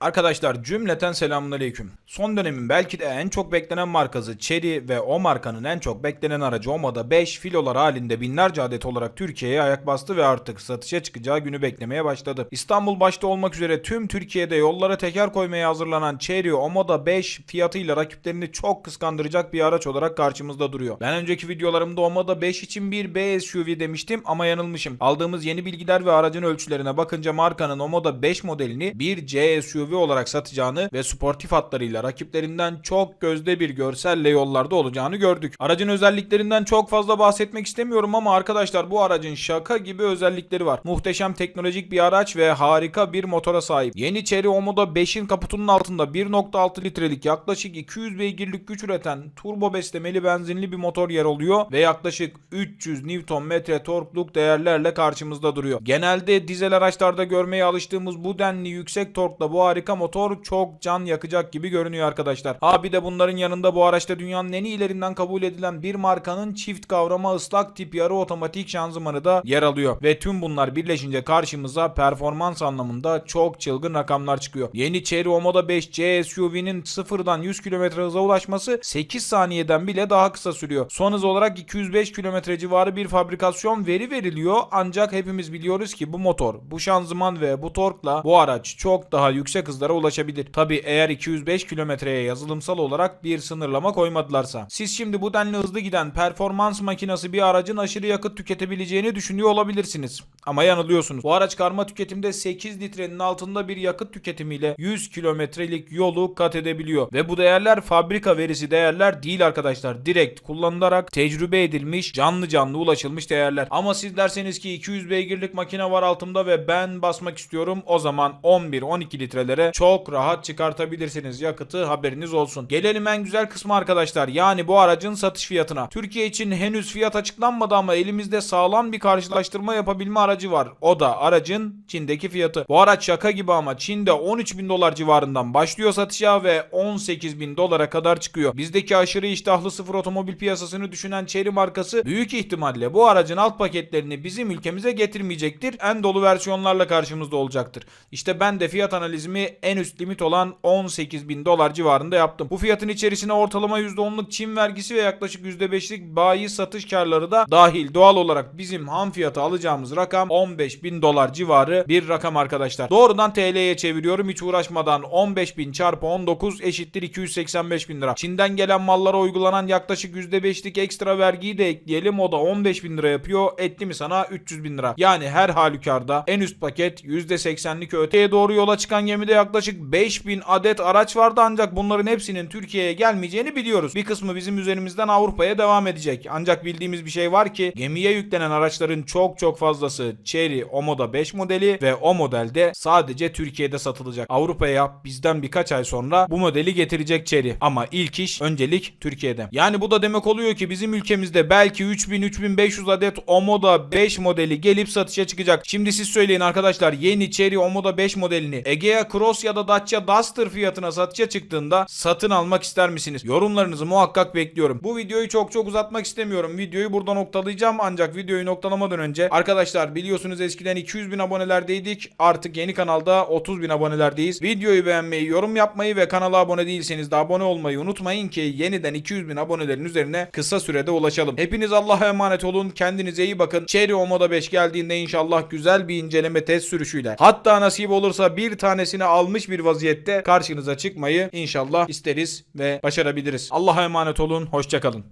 Arkadaşlar cümleten selamünaleyküm. Son dönemin belki de en çok beklenen markası Chery ve o markanın en çok beklenen aracı Omada 5 filolar halinde binlerce adet olarak Türkiye'ye ayak bastı ve artık satışa çıkacağı günü beklemeye başladı. İstanbul başta olmak üzere tüm Türkiye'de yollara teker koymaya hazırlanan Chery Omada 5 fiyatıyla rakiplerini çok kıskandıracak bir araç olarak karşımızda duruyor. Ben önceki videolarımda Omada 5 için bir B SUV demiştim ama yanılmışım. Aldığımız yeni bilgiler ve aracın ölçülerine bakınca markanın Omada 5 modelini bir C SUV olarak satacağını ve sportif hatlarıyla rakiplerinden çok gözde bir görselle yollarda olacağını gördük. Aracın özelliklerinden çok fazla bahsetmek istemiyorum ama arkadaşlar bu aracın şaka gibi özellikleri var. Muhteşem teknolojik bir araç ve harika bir motora sahip. Yeni Chery Omoda 5'in kaputunun altında 1.6 litrelik yaklaşık 200 beygirlik güç üreten turbo beslemeli benzinli bir motor yer alıyor ve yaklaşık 300 Nm torkluk değerlerle karşımızda duruyor. Genelde dizel araçlarda görmeye alıştığımız bu denli yüksek torkla bu harika motor çok can yakacak gibi görünüyor arkadaşlar. Ha bir de bunların yanında bu araçta dünyanın en iyilerinden kabul edilen bir markanın çift kavrama ıslak tip yarı otomatik şanzımanı da yer alıyor. Ve tüm bunlar birleşince karşımıza performans anlamında çok çılgın rakamlar çıkıyor. Yeni Chery Omoda 5C SUV'nin sıfırdan 100 km hıza ulaşması 8 saniyeden bile daha kısa sürüyor. Son hız olarak 205 km civarı bir fabrikasyon veri veriliyor ancak hepimiz biliyoruz ki bu motor, bu şanzıman ve bu torkla bu araç çok daha yüksek hızlara ulaşabilir. Tabi eğer 205 kilometreye yazılımsal olarak bir sınırlama koymadılarsa. Siz şimdi bu denli hızlı giden performans makinesi bir aracın aşırı yakıt tüketebileceğini düşünüyor olabilirsiniz. Ama yanılıyorsunuz. Bu araç karma tüketimde 8 litrenin altında bir yakıt tüketimiyle 100 kilometrelik yolu kat edebiliyor. Ve bu değerler fabrika verisi değerler değil arkadaşlar. Direkt kullanılarak tecrübe edilmiş canlı canlı ulaşılmış değerler. Ama siz derseniz ki 200 beygirlik makine var altımda ve ben basmak istiyorum. O zaman 11-12 litrelere çok rahat çıkartabilirsiniz yakıtı haberiniz olsun. Gelelim en güzel kısmı arkadaşlar. Yani bu aracın satış fiyatına. Türkiye için henüz fiyat açıklanmadı ama elimizde sağlam bir karşılaştırma yapabilme aracı var. O da aracın Çin'deki fiyatı. Bu araç şaka gibi ama Çin'de 13 bin dolar civarından başlıyor satışa ve 18 bin dolara kadar çıkıyor. Bizdeki aşırı iştahlı sıfır otomobil piyasasını düşünen Chery markası büyük ihtimalle bu aracın alt paketlerini bizim ülkemize getirmeyecektir. En dolu versiyonlarla karşımızda olacaktır. İşte ben de fiyat analizimi en üst limit olan 18 bin dolar civarında yaptım. Bu fiyatın içerisine ortalama %10'luk Çin vergisi ve yaklaşık %5'lik bayi satış karları da dahil. Doğal olarak bizim ham fiyatı alacağımız rakam 15 bin dolar civarı bir rakam arkadaşlar. Doğrudan TL'ye çeviriyorum hiç uğraşmadan 15 bin çarpı 19 eşittir 285 bin lira. Çin'den gelen mallara uygulanan yaklaşık %5'lik ekstra vergiyi de ekleyelim o da 15 bin lira yapıyor. Etti mi sana 300 bin lira. Yani her halükarda en üst paket %80'lik öteye doğru yola çıkan gemide yaklaşık 5000 adet araç vardı ancak bunların hepsinin Türkiye'ye gelmeyeceğini biliyoruz. Bir kısmı bizim üzerimizden Avrupa'ya devam edecek. Ancak bildiğimiz bir şey var ki gemiye yüklenen araçların çok çok fazlası Chery Omoda 5 modeli ve o modelde sadece Türkiye'de satılacak. Avrupa'ya bizden birkaç ay sonra bu modeli getirecek Chery. Ama ilk iş öncelik Türkiye'de. Yani bu da demek oluyor ki bizim ülkemizde belki 3000-3500 adet Omoda 5 modeli gelip satışa çıkacak. Şimdi siz söyleyin arkadaşlar yeni Chery Omoda 5 modelini Egea Cross ya da Dacia Duster fiyatına satışa çıktığında satın almak ister misiniz? Yorumlarınızı muhakkak bekliyorum. Bu videoyu çok çok uzatmak istemiyorum. Videoyu burada noktalayacağım ancak videoyu noktalamadan önce arkadaşlar biliyorsunuz eskiden 200 bin abonelerdeydik. Artık yeni kanalda 30 bin abonelerdeyiz. Videoyu beğenmeyi, yorum yapmayı ve kanala abone değilseniz de abone olmayı unutmayın ki yeniden 200 bin abonelerin üzerine kısa sürede ulaşalım. Hepiniz Allah'a emanet olun. Kendinize iyi bakın. Cherry Omoda 5 geldiğinde inşallah güzel bir inceleme test sürüşüyle hatta nasip olursa bir tanesini almış bir vaziyette karşınıza çıkmayı inşallah isteriz ve başarabiliriz. Allah'a emanet olun. Hoşçakalın.